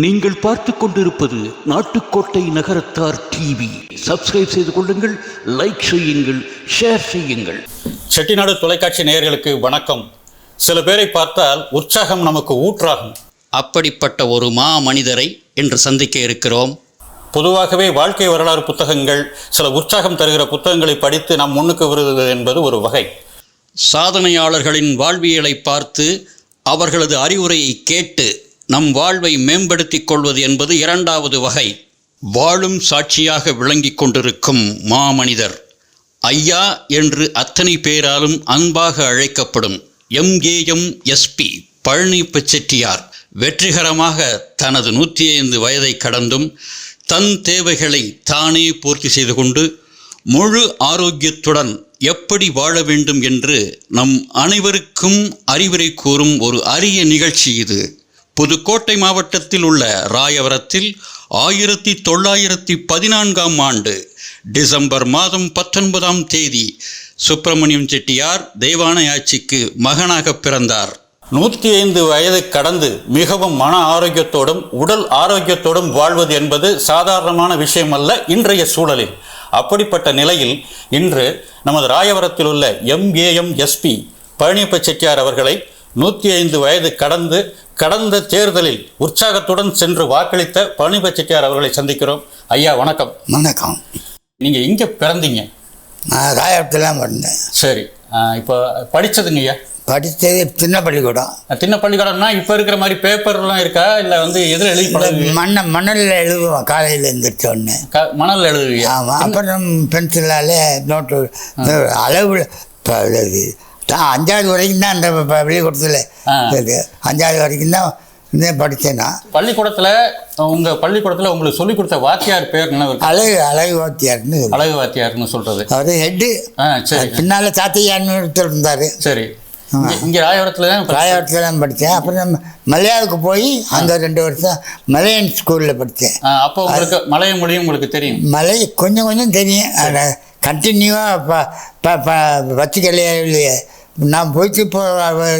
நீங்கள் பார்த்து கொண்டிருப்பது நாட்டுக்கோட்டை நகரத்தார் டிவி சப்ஸ்கிரைப் செய்து கொள்ளுங்கள் லைக் செய்யுங்கள் ஷேர் செய்யுங்கள். செட்டிநாடு தொலைக்காட்சி நேயர்களுக்கு வணக்கம். சில பேரை பார்த்தால் உற்சாகம் நமக்கு ஊற்றாகும். அப்படிப்பட்ட ஒரு மா மனிதரை இன்று சந்திக்க இருக்கிறோம். பொதுவாகவே வாழ்க்கை வரலாறு புத்தகங்கள் சில உற்சாகம் தருகிற புத்தகங்களை படித்து நாம் முன்னுக்கு வருவது என்பது ஒரு வகை. சாதனையாளர்களின் வாழ்வியலை பார்த்து அவர்களது அறிவுரையை கேட்டு நம் வாழ்வை மேம்படுத்திக் கொள்வது என்பது இரண்டாவது வகை. வாழும் சாட்சியாக விளங்கிக் கொண்டிருக்கும் மாமனிதர். ஐயா என்று அத்தனை பேராலும் அன்பாக அழைக்கப்படும் எம்ஏஎம் எஸ்பி பழனி செட்டியார் வெற்றிகரமாக தனது நூற்றி ஐந்து வயதை கடந்தும் தன் தேவைகளை தானே பூர்த்தி செய்து கொண்டு முழு ஆரோக்கியத்துடன் எப்படி வாழ வேண்டும் என்று நம் அனைவருக்கும் அறிவுரை கூறும் ஒரு அரிய நிகழ்ச்சி இது. புதுக்கோட்டை மாவட்டத்தில் உள்ள ராயவரத்தில் ஆயிரத்தி தொள்ளாயிரத்தி பதினான்காம் ஆண்டு டிசம்பர் மாதம் பத்தொன்பதாம் தேதி சுப்பிரமணியம் செட்டியார் தெய்வானையாட்சிக்கு மகனாக பிறந்தார். நூற்றி ஐந்து வயது கடந்து மிகவும் மன ஆரோக்கியத்தோடும் உடல் ஆரோக்கியத்தோடும் வாழ்வது என்பது சாதாரணமான விஷயம் அல்ல இன்றைய சூழலில். அப்படிப்பட்ட நிலையில் இன்று நமது ராயவரத்தில் உள்ள எம்ஏஎம் எஸ்பி பழனியப்ப செட்டியார் அவர்களை நூற்றி ஐந்து வயது கடந்து கடந்த தேர்தலில் உற்சாகத்துடன் சென்று வாக்களித்த பழனியப்ப செட்டியார் அவர்களை சந்திக்கிறோம். ஐயா வணக்கம். வணக்கம். நீங்கள் இங்கே பிறந்தீங்க? நான் ராயபுரத்தில் வந்தேன் சரி. இப்போ படித்ததுங்க ஐயா? படித்தது சின்ன பள்ளிக்கூடம். சின்ன பள்ளிக்கூடம்னா இப்போ இருக்கிற மாதிரி பேப்பர்லாம் இருக்கா? இல்லை வந்து எதில் எழுதி மண்ணை மண்ணில் எழுதுவோம். காலையில் எழுந்திரிச்ச உடனே. க மணல் எழுதுவீங்க? ஆமாம் அப்புறம் பென்சிலால் நோட்டு இந்த அளவு இப்போ அஞ்சாவது வரைக்கும் தான் அந்த பள்ளிக்கூடத்தில் அஞ்சாவது வரைக்கும் தான் இதே படித்தேன். நான் பள்ளிக்கூடத்துல உங்க பள்ளிக்கூடத்துல உங்களுக்கு சொல்லி கொடுத்த வாத்தியார் பேர் என்ன அழகு அழகு வாத்தியார்னு அழகு வாத்தியார்னு சொல்றது. அவர் ஹெட்டு. சரி. பின்னால் சாத்தையான்னு இருந்தார். சரி. இங்க- ராயபுரத்துல தான் ராயபுரத்தில் தான் படித்தேன். அப்புறம் மலையாவுக்கு போய் அங்கே ரெண்டு வருஷம் மலையன் ஸ்கூலில் படித்தேன். அப்போ உங்களுக்கு மலைய மொழியும் உங்களுக்கு தெரியும். மலை கொஞ்சம் கொஞ்சம் தெரியும். கண்டினியூவாக ப ப ப வச்சுக்கலையே இல்லையே நான் போயிட்டு இப்போ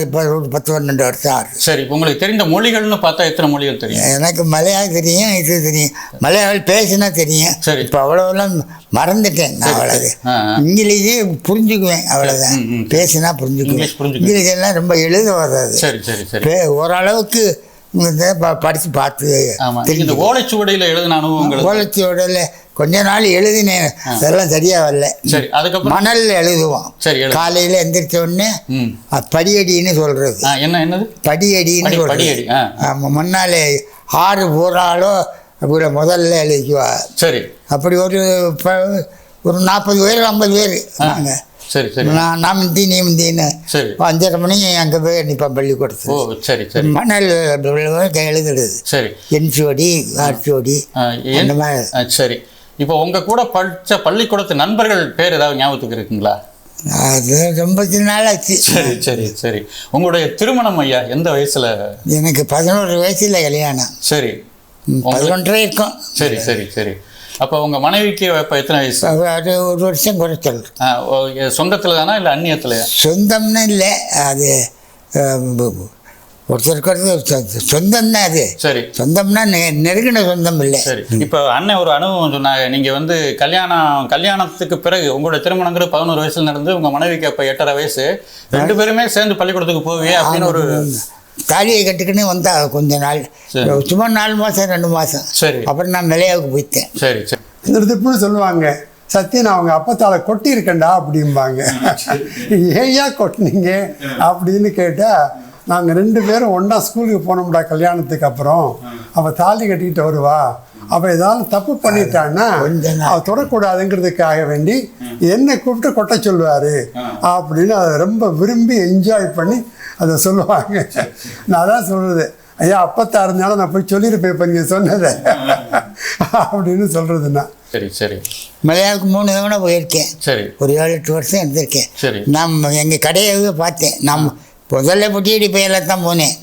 இப்போ ஒரு பத்து பன்னெண்டு வருஷம் ஆகுது. சரி இப்ப உங்களுக்கு தெரிந்த மொழிகள்னு பார்த்தா எத்தனை மொழிகள் தெரியும்? எனக்கு மலையாளம் தெரியும் இது தெரியும். மலையாளம் பேசினா தெரியும். சரி. இப்போ அவ்வளோலாம் மறந்துட்டேன் நான் ஆ. இங்கிலீஷே புரிஞ்சுக்குவேன் அவ்வளோதான். பேசினா புரிஞ்சுக்குவேன். இங்கிலீஷ் எல்லாம் ரொம்ப எழுத வராது. சரி சரி ஓரளவுக்கு இந்த ப- படிச்சு பார்த்து இந்த ஓலைச்சுவடியில எழுதின அனுபவங்கள் கோலத்தோடல கொஞ்ச நாள் எழுதினேன். அதெல்லாம் சரியா வரல. சரி அதுக்கப்புறம்? மணல் எழுதுவோம். சரி காலையில எந்திரிச்ச உடனே படியடின்னு சொல்றது. ஆ, என்ன என்னது? படியடின்னு படி- சொல்றது. படியடி, ஆ. ஆமா முன்னாலே ஆறு பூராளோ அப்படி முதல்ல எழுதிக்குவா சரி. அப்படி ஒரு ஒரு நாற்பது பேர் ஐம்பது பேர் நாங்க. சரி சரி. நான் நான் முந்தி நீ முந்தின்னு சரி. அஞ்சரை மணி அங்கே போய் நிற்பேன் ஓ பள்ளிக்கூடத்தில் சரி சரி. மணல் எழுதுறது. சரி. என்சோடி ஆர்ச்சோடி ஆ, அந்த என்- மாதிரி சரி. இப்போ உங்க கூட படிச்ச பள்ளிக்கூடத்து நண்பர்கள் பேர் ஏதாவது ஞாபகத்துக்கு இருக்குங்களா? அது ரொம்ப நாள் ஆச்சு. சரி சரி சரி. உங்களுடைய திருமணம் ஐயா எந்த வயசுல? எனக்கு பதினோரு வயசுல கல்யாணம். சரி. ம், பதினொன்றரை இருக்கும். சரி சரி சரி. அப்போ உங்க மனைவிக்கு இப்போ எத்தனை வயசு? அது அது ஒரு வருஷம் குறைச்சல். சொந்தத்துல தானா இல்லை அந்நியத்துலையா சொந்தம்னு இல்லை அது ஒருத்தருக்கு ஒருத்தர் சொந்தம் தான் அது. சரி. சொந்தம்னா நெ- நெருங்கின சொந்தம் இல்லை. சரி. இப்போ அண்ணன் ஒரு அனுபவம் சொன்னாங்க. நீங்க வந்து கல்யாணம் கல்யாணத்துக்கு பிறகு உங்களோட திருமணங்கிறது பதினோரு வயசுல நடந்து உங்க மனைவிக்கு அப்போ எட்டரை வயசு. ரெண்டு பேருமே சேர்ந்து பள்ளிக்கூடத்துக்கு போவியே அப்படின்னு ஒரு தாலியை கட்டுக்கின்னு வந்தா கொஞ்ச நாள். சும்மா நாலு மாதம் ரெண்டு மாதம் சரி. அப்புறம் நான் நிலையாவுக்கு போயிட்டேன். சரி சரி. இந்த திருப்புன்னு சொல்லுவாங்க சத்தியன் அவங்க அப்பத்தால கொட்டி இருக்கண்டா அப்படிம்பாங்க. ஏயா கொட்டினீங்க? அப்படின்னு கேட்டால் நாங்கள் ரெண்டு பேரும் ஒன்றா ஸ்கூலுக்கு போனோம்டா கல்யாணத்துக்கு அப்புறம். அவள் தாலி கட்டிக்கிட்டு வருவா. அவள் ஏதாவது தப்பு பண்ணிட்டான்னா. அவள் தொடக்கூடாதுங்கிறதுக்காக வேண்டி என்னை கூப்பிட்டு கொட்ட சொல்லுவார். அப்படின்னு அதை ரொம்ப விரும்பி என்ஜாய் பண்ணி அதை சொல்லுவாங்க. நான் தான் சொல்கிறது ஐயா அப்பத்தா இருந்தாலும் நான் போய் சொல்லியிருப்பேன் இப்போ நீங்கள் சொன்னதை. அப்படின்னு சொல்கிறதுண்ணா சரி சரி. மலையாளுக்கு மூணு தவணை போயிருக்கேன். சரி. ஒரு ஏழு எட்டு வருஷம் இருந்திருக்கேன். சரி. நான் எங்கள் கடையை பார்த்தேன் நான் முதல்ல பொட்டியடி பையில தான் போனேன்.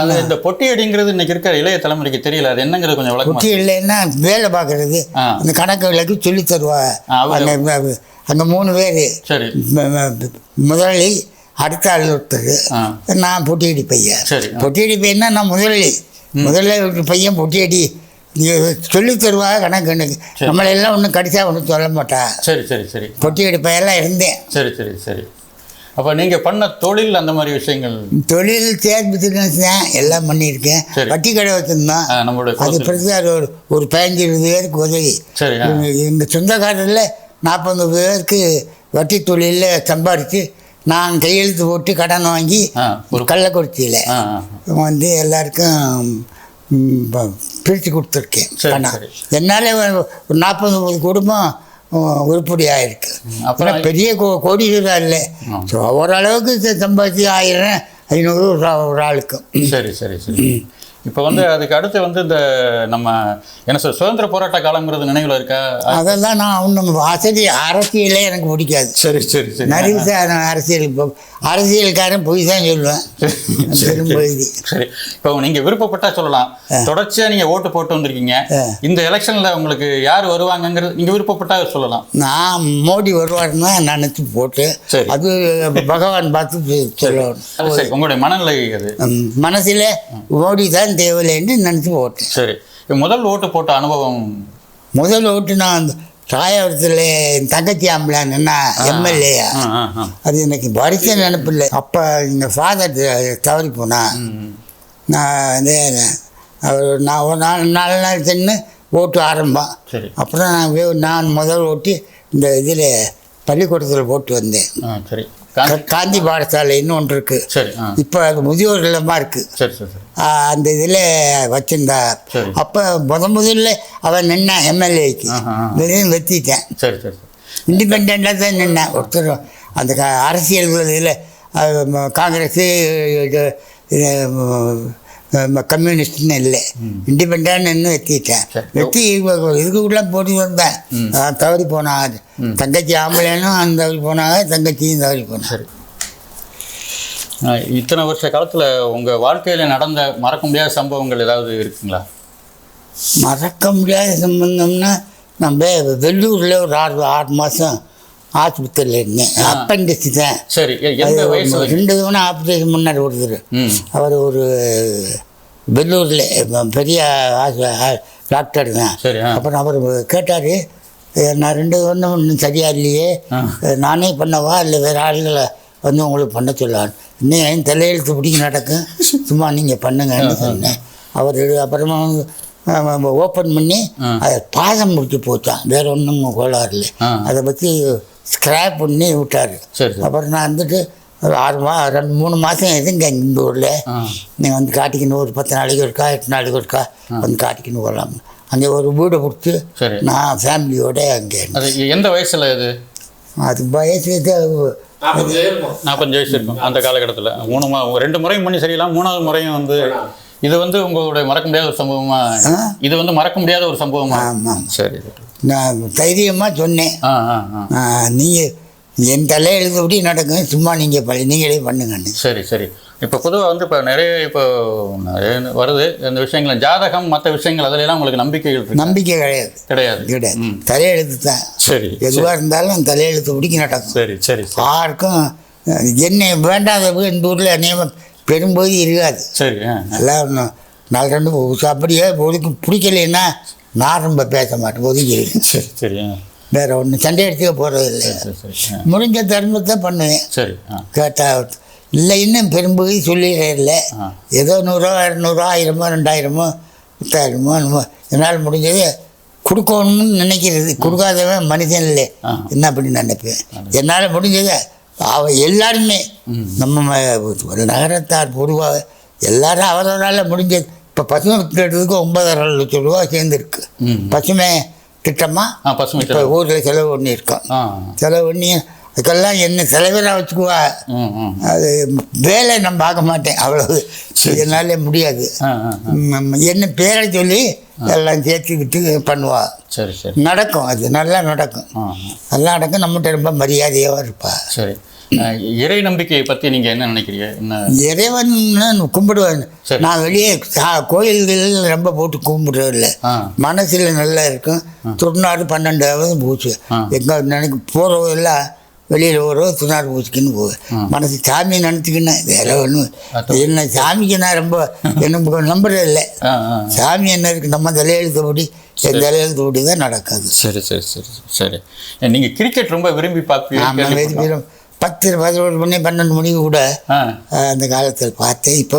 அது இந்த பொட்டி அடிங்கிறது இன்னைக்கு இருக்கிற இளைய தலைமுறைக்கு தெரியல. அது என்னங்கிறது கொஞ்சம் விளக்கமா பொட்டி இல்லைன்னா வேலை பார்க்குறது. அந்த கணக்கு விலைக்கு சொல்லி தருவா. அந்த மூணு பேர். சரி. முதலாளி அடுத்த ஆள் ஒருத்தர். நான் பொட்டியடி பையன். சரி. பொட்டியடி பையன்னா நான் முதலாளி முதல்ல பையன் பொட்டியடி. சொல்லி தருவா கணக்கு எனக்கு நம்மளெல்லாம் ஒன்றும் கடிச்சா ஒன்றும் சொல்ல மாட்டா. சரி சரி சரி. பொட்டியடி பையெல்லாம் இருந்தேன். சரி சரி சரி. அப்போ நீங்கள் பண்ண தொழில் அந்த மாதிரி விஷயங்கள். தொழில் சேர் பிஸ்னஸ் தான் எல்லாம் பண்ணியிருக்கேன். வட்டி கடை வச்சுருந்தோம். நம்மளுடைய அது ஒரு ஒரு பதினஞ்சு இருபது பேருக்கு உதவி. சரி. எங்கள் சொந்தக்காரரில் நாற்பது பேருக்கு வட்டி தொழிலில் சம்பாரித்து நான் கையெழுத்து போட்டு கடன் வாங்கி ஒரு- கள்ளக்குறிச்சியில் வந்து எல்லாருக்கும் பிரித்து கொடுத்துருக்கேன். என்னால் ஒரு நாற்பது குடும்பம் உருப்படியாக இருக்கு அப்புறம் பெரிய கோ கோடீஸ்வரா இல்லை. ஸோ ஓரளவுக்கு சம்பாதிச்சு ஆயிரம் ஐநூறு ஒரு ஆ- ஒரு ஆளுக்கு. சரி சரி சரி. இப்போ வந்து அதுக்கு அடுத்து வந்து இந்த நம்ம என்ன சொல்ற சுதந்திர போராட்ட காலங்கிறது நினைவில் இருக்கா? அதெல்லாம் நான் ஒன்றும் வசதி அரசியலே எனக்கு பிடிக்காது. சரி சரி சரி. நிறைய சார் அரசியல். இப்போ அரசியல்காரன் பொய் தான் சொல்லுவேன். சரி இப்போ நீங்க விருப்பப்பட்டா சொல்லலாம். தொடர்ச்சியா நீங்க ஓட்டு போட்டு வந்திருக்கீங்க. இந்த எலெக்ஷன்ல உங்களுக்கு யார் வருவாங்கங்கிறது நீங்க விருப்பப்பட்டா சொல்லலாம். நான் மோடி வருவாருன்னு நினச்சி போட்டு. அது பகவான் பார்த்து சொல்லணும். சரி உங்களுடைய மனநிலை அது. மனசுல மோடி தான் தேவையில்லைன்னு நினச்சி போட்டேன் சரி. முதல் ஓட்டு போட்ட அனுபவம்? முதல் ஓட்டு நான் அந்த தாயாவரத்தில் தங்கச்சி ஆம்பளான்னா எம்எல்ஏயா ஆ, ஆ, ஆ. அது எனக்கு வருஷம் நினப்பில்லை. அப்போ எங்கள் ஃபாதர் தவறி போனா நான் வந்து அவர் நான் ஒரு நாலு நாலு நாள் சென்று ஓட்டு ஆரம்பம். சரி. அப்புறம் நான் நான் முதல் ஓட்டு இந்த இதில் பள்ளிக்கூடத்தில் போட்டு வந்தேன். சரி. காந்தி- பாடசாலை இன்னும் ஒன்று இருக்குது சரி இப்போ அது முதியோர் இல்லமாக இருக்குது சரி சரி சரி. அந்த இதில் வச்சிருந்தா சரி. அப்போ முத முதல்ல அவன் நின்னான் எம்எல்ஏக்கு. இதையும் வெத்திட்டேன் சரி சரி இண்டிபெண்ட்டாக தான் நின்னேன். ஒருத்தர் அந்த க அரசியல் இதில் காங்கிரஸு கம்யூனிஸ்ட்னு இல்லை. வெத்திட்டேன் சரி. வெத்தி இதுக்குள்ளே போட்டு வந்தேன். தவறி போனாங்க தங்கச்சி ஆம்பளைனும் அந்த தவறி போனாங்க தங்கச்சியும் தவறி போனாங்க. இத்தனை வருஷ காலத்துல உங்க வாழ்க்கையில நடந்த மறக்க முடியாத சம்பவங்கள் ஏதாவது இருக்குங்களா? மறக்க முடியாத சம்பந்தம்னா நம்ம வெள்ளூரில் ஒரு ஆறு ஆறு மாதம் ஆஸ்பத்திரியில் இருந்தேன். அப்பண்டிக்ஸ் தான் சரி எந்த அது வயசுல ரெண்டு தவணை ஆப்ரேஷன் முன்னாடி ஒருத்தர் அவர் ஒரு வெள்ளூரில் பெரிய டாக்டர் தான். அப்புறம் அவர் கேட்டார் நான் ரெண்டு ஒன்றும் இன்னும் சரியா இல்லையே. நானே பண்ணவா? இல்லை வேறு ஆளுகளை வந்து உங்களுக்கு பண்ண சொல்லலாம் இன்னும் என் தலையெழுத்து பிடிக்க நடக்கும். சும்மா நீங்கள் பண்ணுங்கன்னு சொன்னேன். அவர் அப்புறமா ஓப்பன் பண்ணி. அதை பாதம் முடிச்சு போச்சான் வேற ஒன்றும் கோளாறு இல்லை. அதை பற்றி ஸ்க்ராப் பண்ணி விட்டார். அப்புறம் நான் வந்துட்டு ஒரு ஆறு மா ரெண்டு மூணு மாதம் எதுங்க இந்த ஊரில். நீங்கள் வந்து காட்டிக்கணும் ஒரு பத்து நாளைக்கு ஒருக்கா எட்டு நாளைக்கு ஒருக்கா வந்து காட்டிக்கணும் போகலாம் அங்கே ஒரு வீடை கொடுத்து சரி. நான் ஃபேமிலியோட அங்கே இருந்தேன். அது எந்த வயசுல இது? அது வயசு இது நாற்பத்தஞ்சு வயசு. இருக்கும் அந்த காலகட்டத்தில். மூணு மா ரெண்டு முறையும் பண்ணி சரியில்லாம் மூணாவது முறையும் வந்து இது வந்து உங்களுடைய மறக்க முடியாத ஒரு சம்பவமா? இது வந்து மறக்க முடியாத ஒரு சம்பவமா? ஆமாம். சரி சரி. நான் தைரியமாக சொன்னேன். நீங்கள் என் தலையெழுத்தபடி நடக்கும். சும்மா நீங்கள் பண்ணி நீங்களே பண்ணுங்கன்னு. சரி சரி. இப்போ பொதுவாக வந்து இப்போ நிறைய இப்போ நிறைய வருது இந்த விஷயங்கள். ஜாதகம் மற்ற விஷயங்கள் அதிலெல்லாம் உங்களுக்கு இருக்கு? நம்பிக்கை கிடையாது. கிடையாது. கிடையாது. தலையெழுத்து தான் சரி எதுவாக இருந்தாலும் தலையெழுத்தபடி நடக்கும். சரி சரி யாருக்கும் என்ன வேண்டாதவங்க இந்த ஊரில் நியமம் பெரும்போது இருக்காது. சரி. எல்லாம் ஒன்றும் நாலு ரெண்டு அப்படியே ஒதுக்கு பிடிக்கலைன்னா நான் ரொம்ப பேச மாட்டேன் ஒதுக்கிடுவேன் சரி சரி வேற ஒன்று சண்டை எடுத்துக்க போகிறது இல்லை. முடிஞ்ச தர்மத்தை பண்ணுவேன். சரி கேட்டால் இல்லை இன்னும் பெரும்பகுதி சொல்லிடுறேன் இல்லை. ஏதோ நூறுரூவா இரநூறுவா ஆயிரமோ ரெண்டாயிரமோ பத்தாயிரமோ என்னமோ. என்னால் முடிஞ்சது கொடுக்கணும்னு நினைக்கிறது. கொடுக்காதவன் மனுஷன் இல்லை. என்ன அப்படி நினைப்பேன். என்னால் முடிஞ்சது அவ எல்லாருமே நம்ம ஒரு நகரத்தார் பொதுவாக எல்லாரும் அவரவரால் முடிஞ்சது. இப்போ பசுமை திட்டத்துக்கு ஒன்பதரை லட்சம் ரூபா சேர்ந்துருக்கு. பசுமை திட்டமாக பசுமை இப்போ. ஊரில் செலவு ஆ. செலவு பண்ணி அதுக்கெல்லாம் என்ன தலைவராக வச்சுக்குவா? அது வேலை நான் பார்க்க மாட்டேன் அவ்வளவு. என்னால முடியாது. என்ன பேரை சொல்லி எல்லாம் சேர்த்துக்கிட்டு பண்ணுவா. சரி சரி. நடக்கும் அது நல்லா நடக்கும். நல்லா நடக்கும் நம்மகிட்ட ரொம்ப மரியாதையாக இருப்பா. சரி. இறை நம்பிக்கையை பற்றி நீங்கள் என்ன நினைக்கிறீங்க? என்ன? இறைவன் கும்பிடுவேன். நான் வெளியே கோயில்களில் ரொம்ப போட்டு கும்பிடுறதில்ல. மனசில் நல்லா இருக்கும். திருநாடு பன்னெண்டாவது பூச்சு. எங்கே நினைக்க போகிறவெல்லாம் வெளியில் ஒரு சுனார் பூச்சிக்குன்னு போவேன். மனசு சாமியை நினச்சிக்கினேன் வேற ஒன்றும் என்ன சாமிக்கு நான் ரொம்ப என்ன நம்புறது இல்லை. சாமி என்ன இருக்கு நம்ம தலையெழுத்தபடி தலையெழுத்தபடி தான் நடக்காது. சரி சரி சரி சரி. நீங்கள் கிரிக்கெட் ரொம்ப விரும்பி பார்ப்பீங்க பத்து பதினோரு மணி பன்னெண்டு மணிக்கு கூட அந்த காலத்தில் பார்த்தேன். இப்போ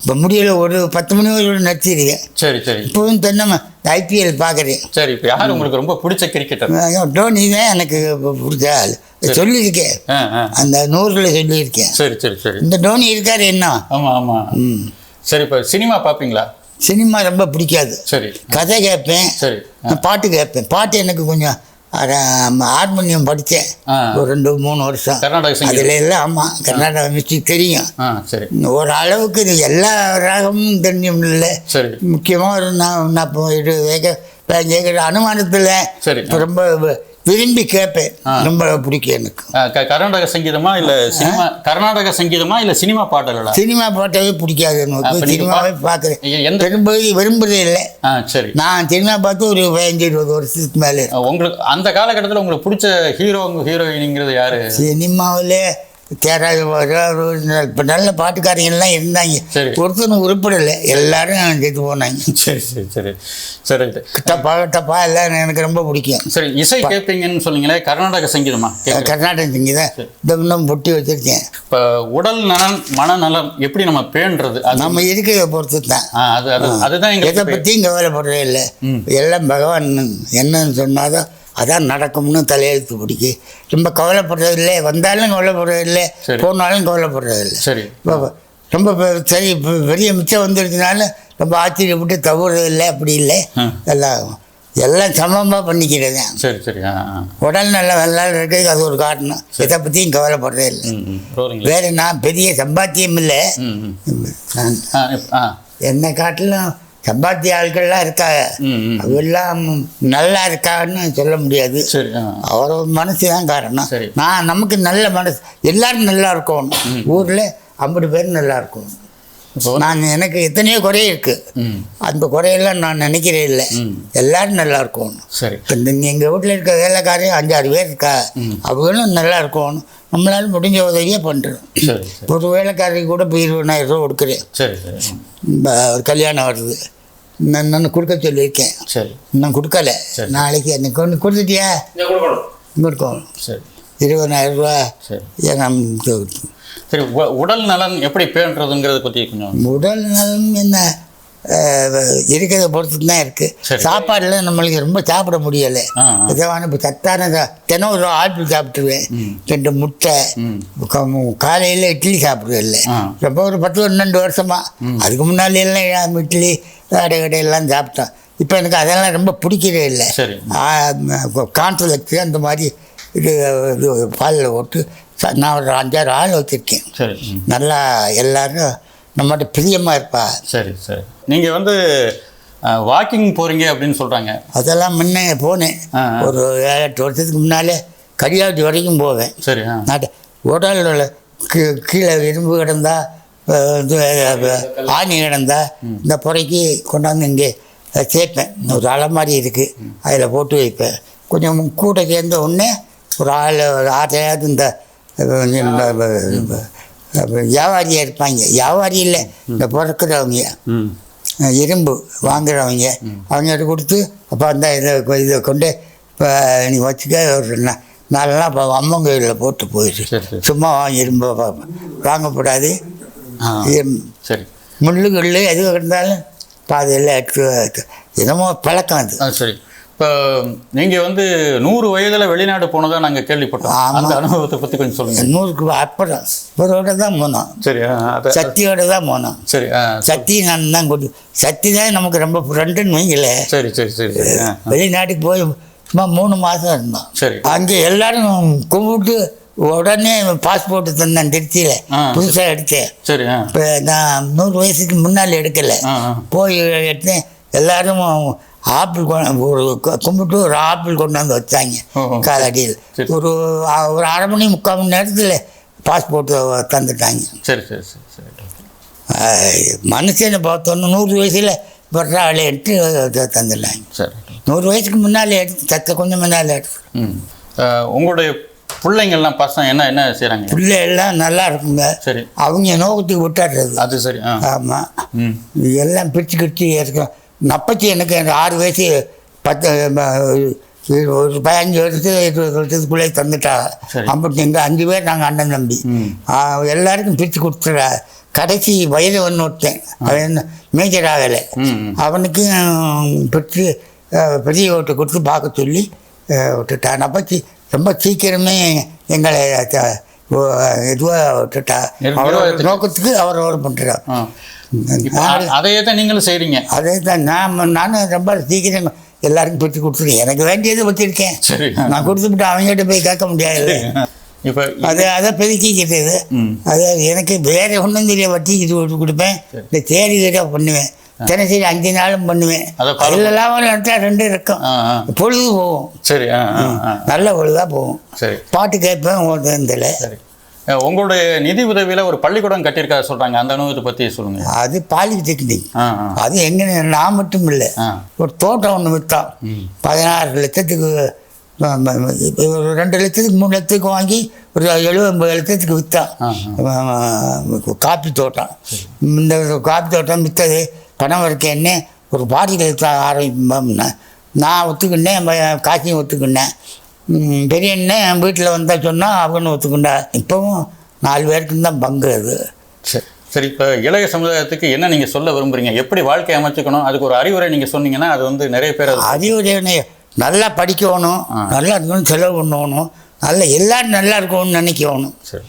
இப்போ முடியல ஒரு பத்து மணி வரைக்கும் நடிச்சிருக்கேன். சரி சரி. இப்போவும் தென்னம ஐபிஎல் பார்க்குறேன். சரி இப்போ யார் உங்களுக்கு ரொம்ப பிடிச்ச கிரிக்கெட்டர் டோனி தான் எனக்கு பிடிச்ச ஆள். சொல்லியிருக்கேன். அந்த நூறில் சொல்லியிருக்கேன். சரி சரி சரி. இந்த டோனி இருக்காரு என்ன? ஆமாம் ஆமாம் ம். சரி இப்போ சினிமா பார்ப்பீங்களா? சினிமா ரொம்ப பிடிக்காது. சரி. கதை கேட்பேன். சரி. பாட்டு கேட்பேன். பாட்டு எனக்கு கொஞ்சம் ஹார்மோனியம் படித்தேன். ஒரு ரெண்டு மூணு வருஷம் கர்நாடக. அதில் எல்லாம் ஆமாம் கர்நாடகா மியூசிக் தெரியும் சரி ஒரு அளவுக்கு இது எல்லா ராகமும் தெரியும் இல்லை முக்கியமாக ஒரு நான் நான் இப்போ இது வேக கேட்குற அனுமானத்தில் சரி. ரொம்ப விரும்பி கேட்பேன். ரொம்ப பிடிக்கும் எனக்கு. கர்நாடக சங்கீதமா இல்ல சினிமா கர்நாடக சங்கீதமா இல்ல சினிமா பாடல்களா? சினிமா பாட்டவே பிடிக்காது எனக்கு. சினிமாவே பார்க்குறேன். பெரும்பகுதி விரும்புறதே இல்லை. சரி. நான் சினிமா பார்த்து ஒரு பதினஞ்சு இருபது வருஷத்துக்கு மேலே உங்களுக்கு அந்த காலகட்டத்தில் உங்களுக்கு பிடிச்ச ஹீரோ ஹீரோயினிங்கிறது யாரு? சினிமாவில் தேராஜ இப்போ நல்ல பாட்டுக்காரங்கெல்லாம் இருந்தாங்க. ஒருத்தனும் உருப்படலை. எல்லாரும் செத்து போனாங்க. சரி சரி சரி. சரி டப்பா டப்பா எல்லாம் எனக்கு ரொம்ப பிடிக்கும். சரி இசை கேட்பீங்கன்னு சொன்னீங்களே கர்நாடக சங்கீதமா. கர்நாடக சங்கீதம் இந்த இன்னும் பொட்டி வச்சிருக்கேன். இப்ப உடல் நலன் மனநலம் எப்படி நம்ம பேணுறது? நம்ம இருக்கிறத பொறுத்து தான் அது அது அதுதான் எதை பற்றியும் கவலைப்படுறதே இல்லை. எல்லாம் பகவான் என்னன்னு சொன்னாதான் அதான் நடக்கும்னு தலையெழுத்து பிடிக்கு. ரொம்ப கவலைப்படுறது இல்லை வந்தாலும் கவலைப்படுறது இல்லை சரி. போனாலும் கவலைப்படுறது இல்லை சரி. ரொம்ப சரி பெரிய மிச்சம் வந்துருச்சுனாலும் ரொம்ப ஆச்சரியப்பட்டு தவறுறது இல்லை. அப்படி இல்லை. எல்லாம் எல்லாம் சமமாக பண்ணிக்கிறது சரி சரி. உடல் நல்ல நல்லா இருக்கிறதுக்கு அது ஒரு காரணம். இதை பற்றியும் கவலைப்படுறதே இல்லை. வேறு நான் பெரிய சம்பாத்தியம் இல்லை. என்னை காட்டிலும் சம்பாத்திய ஆட்கள்லாம் இருக்காங்க அவெல்லாம் நல்லா இருக்கான்னு சொல்ல முடியாது. அவரோட மனசு தான் காரணம். சரி. நான் நமக்கு நல்ல மனசு எல்லாரும் நல்லா இருக்கணும். ஊரில் ஐம்பது பேர் நல்லா இருக்கணும். இப்போ நான் எனக்கு எத்தனையோ குறை இருக்கு. ம். அந்த குறையெல்லாம் நான் நினைக்கிறேன் இல்லை. எல்லாரும் நல்லா இருக்கணும். சரி. இந்த எங்கள் வீட்டில் இருக்க வேலைக்காரையும் அஞ்சாறு பேர் இருக்கா? அவங்களும் நல்லா இருக்கணும். நம்மளால முடிஞ்ச உதவியே பண்ணுறோம் ஒரு வேலைக்காரருக்கு கூட இப்போ இருபதாயிரம் ரூபா கொடுக்குறேன். ஒரு கல்யாணம் வருது. நான் நான் கொடுக்க சொல்லியிருக்கேன். சரி. இன்னும் கொடுக்கல. சரி. நாளைக்கு எனக்கு ஒன்று கொடுத்துட்டியா? கொடுக்கணும். சரி. இருபதாயிரம் ரூபா சரி ஏன்னா சரி உ- உடல் நலன் எப்படி பேணுறதுங்கிறத பற்றி கொஞ்சம் உடல் நலம் என்ன? இருக்கிறத பொறுத்து தான் இருக்குது. சாப்பாடுல நம்மளுக்கு ரொம்ப சாப்பிட முடியலை. இதான இப்போ சத்தான தினம் ஒரு ஆப்பிள் சாப்பிட்டுருவேன் ரெண்டு முட்டை. காலையில் இட்லி சாப்பிடுவேன் இல்லை ஆ. ரொம்ப ஒரு பத்து பன்னெண்டு வருஷமா அதுக்கு முன்னாடி எல்லாம் இட்லி கடை கடையெல்லாம் சாப்பிட்டோம் இப்போ எனக்கு அதெல்லாம் ரொம்ப பிடிக்கவே இல்லை சரி. கான்சலக்ஸ் அந்த மாதிரி இது இது பாலில் போட்டு நான் ஒரு அஞ்சாறு ஆள் வச்சுருக்கேன். நல்லா எல்லாரும் நம்மகிட்ட பிரியமாக இருப்பா. சரி சரி. நீங்கள் வந்து வாக்கிங் போகிறீங்க அப்படின்னு சொல்கிறாங்க அதெல்லாம் முன்னே போனேன். ஒரு ஏழு எட்டு வருஷத்துக்கு முன்னாலே கடியாட்டி வரைக்கும் போவேன். சரி நாட்டு உடலில் கீ- கீழே இரும்பு கிடந்தா ஆணி கிடந்தா இந்த புறைக்கு கொண்டாந்து இங்கே சேர்ப்பேன். ஒரு அலை மாதிரி இருக்குது அதில் போட்டு வைப்பேன். கொஞ்சம் கூட சேர்ந்த உடனே ஒரு ஆள் ஒரு ஆட்டையாவது இந்த வியாபாரியாக இருப்பாங்க. வியாபாரி இல்லை. இந்த பிறக்கிறவங்க. இரும்பு வாங்குறவங்க. அவங்ககிட்ட கொடுத்து அப்போ அந்த இதை இதை கொண்டு இப்போ நீ வச்சுக்க ஒரு நா- நாலு நாள் இப்போ அம்மன் கோயிலில் போட்டு போயிடு சரி, சரி. சும்மா வாங்கி இரும்பு வாங்கக்கூடாது சரி. முள்ளு கல்லு எது இருந்தாலும் பாதையில் எடுத்து என்னமோ பழக்கம் அது. சரி. இப்போ நீங்கள் வந்து நூறு வயதில் வெளிநாடு போனதா நாங்கள் கேள்விப்பட்டோம். அந்த அனுபவத்தை பற்றி கொஞ்சம் சொல்லுங்கள் நூறுக்கு அப்புறம் இவரோட தான் போனோம். சரி சக்தியோட தான் போனோம். சரி சக்தி நான் தான் கொண்டு சக்தி தான் நமக்கு ரொம்ப ஃப்ரெண்டுன்னு வைங்களே. சரி சரி சரி. வெளிநாட்டுக்கு போய் சும்மா மூணு மாதம் இருந்தோம். சரி. அங்கே எல்லாரும் கும்பிட்டு உடனே பாஸ்போர்ட் தந்தேன் திருச்சியில். புதுசாக எடுத்தேன். சரி இப்போ நான் நூறு வயசுக்கு முன்னால் எடுக்கலை. போய் எடுத்தேன். எல்லாரும் ஆப்பிள் ஒரு கும்பிட்டு ஒரு ஆப்பிள் கொண்டு வந்து வச்சாங்க. காலடியில். ஒரு ஒரு அரை மணி முக்கால் மணி நேரத்தில் பாஸ்போர்ட் தந்துட்டாங்க. சரி சரி சரி சரி. மனுஷனை பார்த்தோன்னு நூறு வயசில் ஆளை எடுத்து தந்துட்டாங்க. சரி. நூறு வயசுக்கு முன்னால் எடுத்து சத்த கொஞ்சம் முன்னால் எடுத்து. உங்களுடைய பிள்ளைங்கள்லாம் பசங்க என்ன என்ன செய்கிறாங்க பிள்ளை எல்லாம் நல்லா இருக்குங்க. சரி. அவங்க நோக்கத்துக்கு விட்டாடுறது. அது சரி ஆமாம் ம். எல்லாம் பிரித்து கிரிச்சு இருக்கும் நப்பச்சி எனக்கு அந்த ஆறு வயசு பத்து ஒரு பதினஞ்சு வருஷத்துக்கு இருபது வருஷத்துக்குள்ளே தந்துட்டா. அப்படி எங்கள் அஞ்சு பேர் நாங்கள் அண்ணன் தம்பி. எல்லாருக்கும் பிரித்து கொடுத்துற கடைசி வயது ஒன்று ஒருத்தன். அவன் மேஜர் ஆகலை. ம், ம். அவனுக்கு பிரித்து பெரிய ஓட்டை கொடுத்து பார்க்க சொல்லி விட்டுட்டான் நப்பச்சி ரொம்ப சீக்கிரமே எங்களை இதுவாக விட்டுட்டா. அவரோட நோக்கத்துக்கு அவரோட பண்ணுறார் ஆ. இப்போ அ- அதையே தான் நீங்களும் செய்கிறீங்க அதே தான் நான் நானும் ரொம்ப சீக்கிரம் எல்லாருக்கும் பிரித்து கொடுத்துருக்கேன். எனக்கு வேண்டியது வச்சிருக்கேன். சரி. நான் கொடுத்துட்டு அவங்ககிட்ட போய் கேட்க முடியாது. இப்போ அதை அதை பெருக்கிக்கிட்டது ம். அது எனக்கு வேற ஒன்றும் தெரிய வட்டி இது ஒன்று கொடுப்பேன். இந்த தேடி தேடியாக பண்ணுவேன். தினசரி அஞ்சு நாளும் பண்ணுவேன். அதை பரவ- அதிலெல்லாம் ஒரு இடத்துல ரெண்டு இருக்கும் பொழுது போகும். சரி நல்ல பொழுதாக போகும். சரி. பாட்டு கேட்பேன் ஓட்டுறதில்ல உங்களுடைய நிதி உதவியில் ஒரு பள்ளிக்கூடம் கட்டியிருக்கா சொல்கிறாங்க அந்த அனுபவத்தை பற்றி சொல்லுங்கள் அது பாலிடெக்னிக். அது எங்கே நான் மட்டும் இல்லை ஒரு தோட்டம் ஒன்று விற்றோம் பதினாறு லட்சத்துக்கு ஒரு ரெண்டு லட்சத்துக்கு மூணு லட்சத்துக்கு வாங்கி ஒரு எழுபது எண்பது லட்சத்துக்கு விற்றோம் காப்பி தோட்டம். இந்த காப்பி தோட்டம் விற்றது பணம் இருக்கேன்னு ஒரு பாட்டி கழித்து ஆரம்பிப்போம்னா நான் ஒத்துக்கினேன் ம- காசியும் ஒத்துக்கினேன். பெரிய அண்ணன் வீட்டில் வந்தால் சொன்னால் அவனு ஒத்துக்கிண்டா. இப்போவும் நாலு பேருக்கு தான் பங்கு அது. சரி சரி இப்போ இளைய சமுதாயத்துக்கு என்ன நீங்கள் சொல்ல விரும்புறீங்க? எப்படி வாழ்க்கை அமைச்சுக்கணும்? அதுக்கு ஒரு அறிவுரை நீங்கள் சொன்னீங்கன்னா அது வந்து நிறைய பேர் அறிவுரை நல்லா படிக்கணும் நல்லா இருக்கணும் செலவு பண்ணணும் நல்லா எல்லாரும் நல்லா இருக்கணும்னு நினைக்கணும் சரி.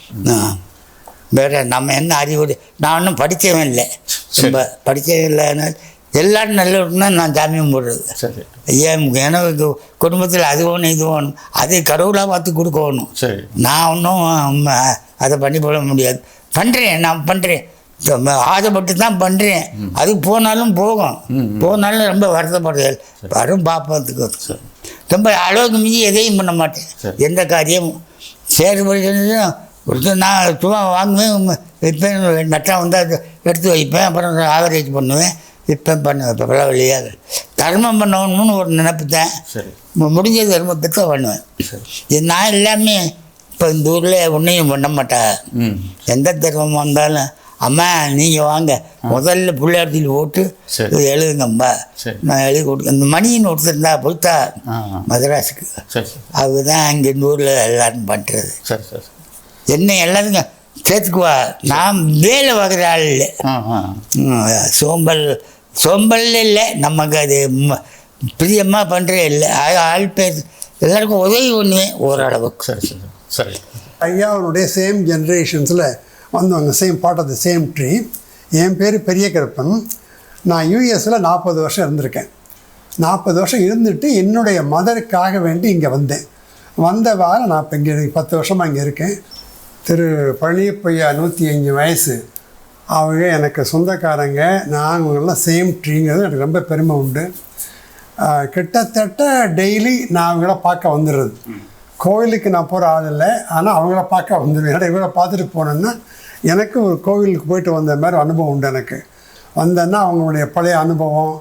வேற நம்ம என்ன அறிவுரை நான் ஒன்றும் படித்தவன் இல்லை. ரொம்ப படித்தவன் இல்லைன்னா எல்லாரும் நல்ல இருக்கணும்னா நான் ஜாமியம் போடுறது. சரி. ஏன் எனக்கு குடும்பத்தில் அது ஒன்று இது ஒன்று அது கடவுளாக பார்த்து கொடுக்கணும். சரி. நான் ஒன்றும் அதை பண்ணி போட முடியாது. பண்ணுறேன் நான் பண்ணுறேன் ஆசைப்பட்டு தான் பண்ணுறேன் அது போனாலும் போகும். போனாலும் ரொம்ப வருத்தப்படுறது வரும் பார்ப்பதுக்கு ரொம்ப அளவுக்கு மீறி எதையும் பண்ண மாட்டேன். எந்த காரியமும். செயல்படுறது ஒருத்தர் நான் சும்மா வாங்குவேன் விற்பேன் நட்டா வந்தால் எடுத்து வைப்பேன் அப்புறம் ஆவரேஜ் பண்ணுவேன். விற்பேன் பண்ணுவேன் இப்போ பரவாயில்லையா தர்மம் பண்ணணும்னு ஒரு நினைப்பு தான் முடிஞ்ச தர்மத்தை தான் பண்ணுவேன் இது நான் எல்லாமே இப்போ இந்த ஊரில் ஒன்றையும் பண்ண மாட்டேன் எந்த தர்மம் வந்தாலும் அம்மா நீங்கள் வாங்க. முதல்ல. இது எழுதுங்கம்மா. சரி. நான் எழுதி கொடுக்க அந்த மணின்னு ஒருத்தர் இருந்தா பொறுத்தா ஆ. ஆ. மதராஸுக்கு. சரி சரி. அவங்க தான் அங்கே இந்த ஊரில் எல்லாரும் பண்ணுறது என்ன எல்லாருங்க சேர்த்துக்குவா. நான் வேலை ஆள் இல்லை. சோம்பல் சோம்பல் இல்லை. நமக்கு அது ம- பிரியமாக பண்ணுறே இல்லை. ஆ- ஆள் பேர் எல்லாருக்கும் உதவி ஒன்று ஓரளவுக்கு சரி சரி சரி. ஐயாவுடைய சேம் ஜென்ரேஷன்ஸில் வந்தவங்க same part of the same tree என் பேர் பெரிய கருப்பன் நான் யூஎஸில் நாற்பது வருஷம் இருந்திருக்கேன். நாற்பது வருஷம் இருந்துட்டு என்னுடைய மதருக்காக வேண்டி இங்கே வந்தேன். வந்த வாரம் நான் இப்போ இங்கே பத்து வருஷமாக இங்கே இருக்கேன். திரு பழனியப்பையா நூற்றி அஞ்சு வயசு. அவங்க எனக்கு சொந்தக்காரங்க நாங்கள்லாம் சேம் ட்ரீங்கிறது எனக்கு ரொம்ப பெருமை உண்டு. கிட்டத்தட்ட டெய்லி நான் அவங்கள பார்க்க வந்துடுறது. கோவிலுக்கு நான் போகிற ஆள் இல்லை ஆனால் அவங்கள பார்க்க வந்துடுவேன். ஏன்னா இவங்கள பார்த்துட்டு போனேன்னா எனக்கு ஒரு கோவிலுக்கு போயிட்டு வந்த மாதிரி அனுபவம் உண்டு எனக்கு. வந்தேன்னா அவங்களுடைய பழைய அனுபவம்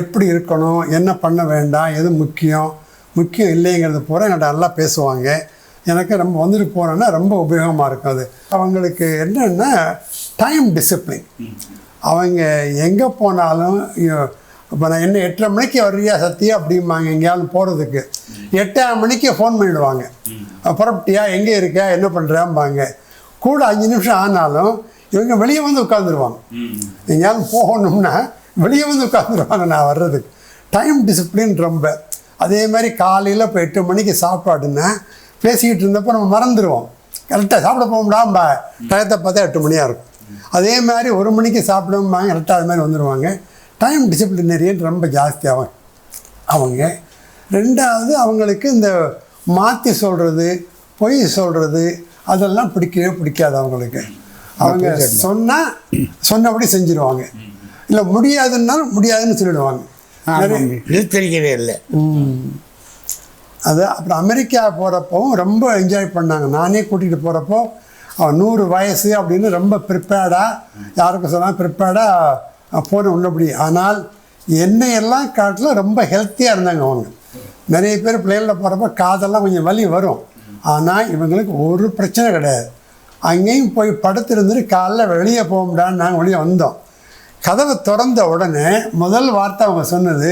எப்படி இருக்கணும் என்ன பண்ண வேண்டாம் எது முக்கியம் முக்கியம் இல்லைங்கிறது பூரா என்கிட்ட நல்லா பேசுவாங்க. எனக்கு ரொம்ப வந்துட்டு போனேன்னா ரொம்ப உபயோகமாக இருக்கும் அது. அவங்களுக்கு என்னென்னா டைம் டிசிப்ளின் அவங்க எங்கே போனாலும் இப்போ நான் என்ன எட்டரை மணிக்கு வர்றியா சத்தியா அப்படிம்பாங்க எங்கேயாவது போகிறதுக்கு எட்டரை மணிக்கு ஃபோன் பண்ணிவிடுவாங்க புறப்பட்டியா? எங்கே இருக்க? என்ன பண்ணுறாம்பாங்க கூட அஞ்சு நிமிஷம் ஆனாலும் இவங்க வெளியே வந்து உட்காந்துருவாங்க எங்கேயாவது போகணும்னா வெளியே வந்து உட்காந்துருவாங்க நான் வர்றதுக்கு. டைம் டிசிப்ளின் ரொம்ப. அதே மாதிரி காலையில் இப்போ எட்டு மணிக்கு சாப்பாடுன்னா பேசிக்கிட்டு இருந்தப்போ நம்ம மறந்துடுவோம் கரெக்டாக சாப்பிட போகும்டாம்பா. டயத்தை பார்த்தா எட்டு மணியாக இருக்கும். அதே மாதிரி ஒரு மணிக்கு சாப்பிடும்பாங்க கரெக்டாக அது மாதிரி வந்துடுவாங்க டைம் டிசிப்ளினரியன் ரொம்ப ஜாஸ்தி அவங்க. ரெண்டாவது அவங்களுக்கு இந்த மாற்றி சொல்கிறது பொய் சொல்கிறது அதெல்லாம் பிடிக்கவே பிடிக்காது அவங்களுக்கு. அவங்க சொன்னால் சொன்னபடி செஞ்சுருவாங்க. இல்லை முடியாதுன்னாலும் முடியாதுன்னு சொல்லிடுவாங்க. நிறைய இழுத்தறிக்கவே இல்லை. அது அப்புறம் அமெரிக்கா போகிறப்பவும் ரொம்ப என்ஜாய் பண்ணாங்க. நானே கூட்டிகிட்டு போகிறப்போ நூறு வயசு அப்படின்னு ரொம்ப ப்ரிப்பேர்டாக யாருக்கும் சொன்னால் ப்ரிப்பேர்டாக போன உள்ளபடி. ஆனால் என்னையெல்லாம் காட்டில் ரொம்ப ஹெல்த்தியாக இருந்தாங்க அவங்க. நிறைய பேர் பிள்ளைகளில் போகிறப்ப காதெல்லாம் கொஞ்சம் வலி வரும். ஆனால் இவங்களுக்கு ஒரு பிரச்சனை கிடையாது. அங்கேயும் போய் படுத்திருந்துட்டு காலைல வெளியே போக முடியாதுன்னு நாங்கள் வெளியே வந்தோம். கதவை திறந்த உடனே முதல் வார்த்தை அவங்க சொன்னது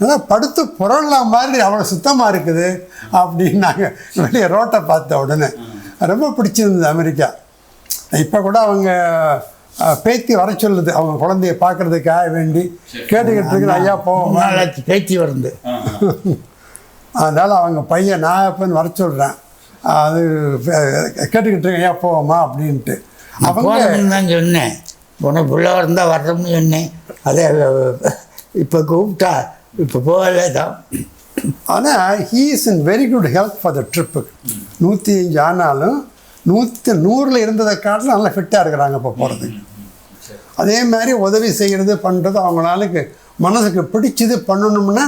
ஏன்னா படுத்து புரளலாம் மாதிரி அவ்வளோ சுத்தமாக இருக்குது? அப்படின்னாங்க வெளியே ரோட்டை பார்த்த உடனே ரொம்ப பிடிச்சிருந்தது அமெரிக்கா. இப்போ கூட அவங்க பேத்தி வர சொல்லுது. அவங்க குழந்தைய பார்க்கறதுக்காக வேண்டி கேட்டுக்கிட்டு இருக்கிற ஐயா போவோம் பேச்சு வருது. அதனால் அவங்க பையன் நான் எப்போன்னு வர சொல்கிறேன் அது கேட்டுக்கிட்டு இருக்கேன் ஐயா போவோமா அப்படின்ட்டு. அவங்க தான் சொன்னேன். உனக்கு பிள்ளை இருந்தால் வரணும்னு சொன்னேன். அதே இப்போ கூப்பிட்டா இப்போ போகல தான் ஆனால் he is in very good health for the trip நூற்றி அஞ்சு ஆனாலும் நூற்றி நூறில் இருந்ததை காட்டிலும் நல்லா ஃபிட்டாக இருக்கிறாங்க இப்போ போகிறதுக்கு அதே மாதிரி உதவி செய்கிறது பண்ணுறது அவங்களாலுக்கு மனசுக்கு பிடிச்சது பண்ணணும்னா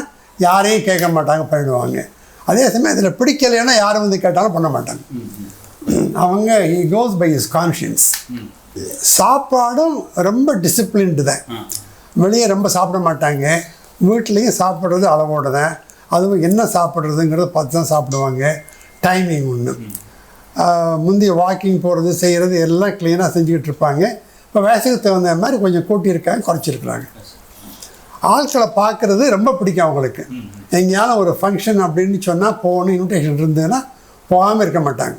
யாரையும் கேட்க மாட்டாங்க பண்ணிடுவாங்க அதே சமயம் இதில் பிடிக்கலைன்னா யாரும் வந்து கேட்டாலும் பண்ண மாட்டாங்க. அவங்க he goes by is conscience சாப்பாடும் ரொம்ப டிசிப்ளின்டு தான். வெளியே ரொம்ப சாப்பிட மாட்டாங்க. வீட்லேயும் சாப்பிட்றது அளவோடு தான். அதுவும் என்ன சாப்பிட்றதுங்கிறத பார்த்து தான் சாப்பிடுவாங்க. டைமிங் ஒன்று முந்தைய வாக்கிங் போகிறது செய்கிறது எல்லாம் க்ளீனாக செஞ்சுக்கிட்டு இருப்பாங்க. இப்போ வயசுக்கு தகுந்த மாதிரி கொஞ்சம் கூட்டியிருக்காங்க குறைச்சிருக்கிறாங்க. ஆட்களை பார்க்குறது ரொம்ப பிடிக்கும் அவங்களுக்கு. எங்கேயாலும் ஒரு ஃபங்க்ஷன் அப்படின்னு சொன்னால் போகணும் இன்விடேஷன் இருந்ததுன்னா போகாமல் இருக்க மாட்டாங்க.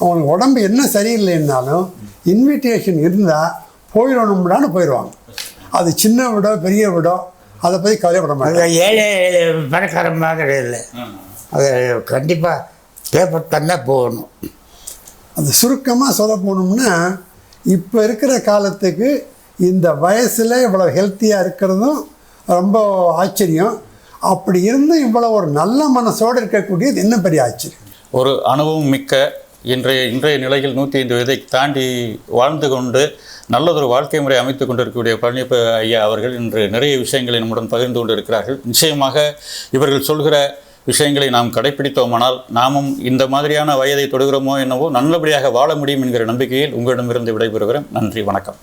அவங்களுக்கு உடம்பு என்ன சரியில்லைன்னாலும் இன்விடேஷன் இருந்தால் போயிடணும்டான்னு போயிடுவாங்க. அது சின்ன விடோ பெரிய விடோ அதை பற்றி கவலைப்பட மாட்டாங்க அது ஏழை பணக்காரமாக கிடையாது அது கண்டிப்பாக பேப்பர் தந்தால் போகணும். அது சுருக்கமாக சொல்ல போனோம்னா இப்போ இருக்கிற காலத்துக்கு இந்த வயசில் இவ்வளோ ஹெல்த்தியாக இருக்கிறதும் ரொம்ப ஆச்சரியம். அப்படி இருந்தும் இவ்வளோ ஒரு நல்ல மனசோடு இருக்கக்கூடியது இன்னும் பெரிய ஆச்சரியம்? ஒரு அனுபவம் மிக்க இன்றைய இன்றைய நிலையில் நூற்றி ஐந்து வயதை தாண்டி வாழ்ந்து கொண்டு நல்லதொரு வாழ்க்கை முறை அமைத்துக் கொண்டிருக்கக்கூடிய பழனிப்ப ஐயா அவர்கள் இன்று நிறைய விஷயங்களை நம்முடன் பகிர்ந்து கொண்டிருக்கிறார்கள். நிச்சயமாக இவர்கள் சொல்கிற விஷயங்களை நாம் கடைபிடித்தோமானால் நாமும் இந்த மாதிரியான வயதை தொடுகிறோமோ என்னவோ நல்லபடியாக வாழ முடியும் என்கிற நம்பிக்கையில் உங்களிடமிருந்து விடைபெறுகிறேன். நன்றி வணக்கம்.